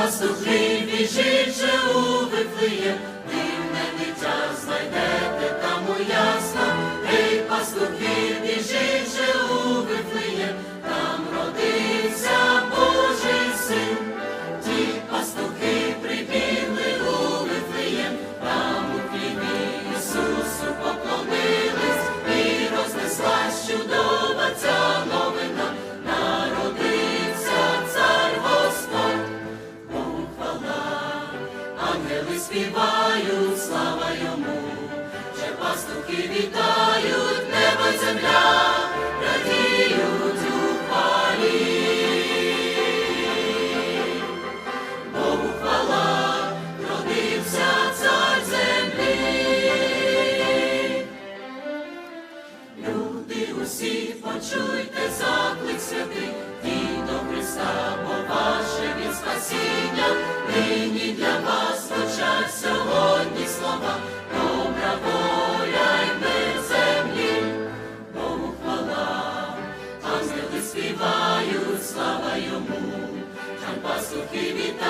пастухи біжить же у Вифлеєм, співають, слава йому, ще пастухи вітають, небо й земля, радіють у хвалі. Богу хвала, родився цар землі. Люди усі почуйте заклик святий, співають, слава йому, там пастухи вітають,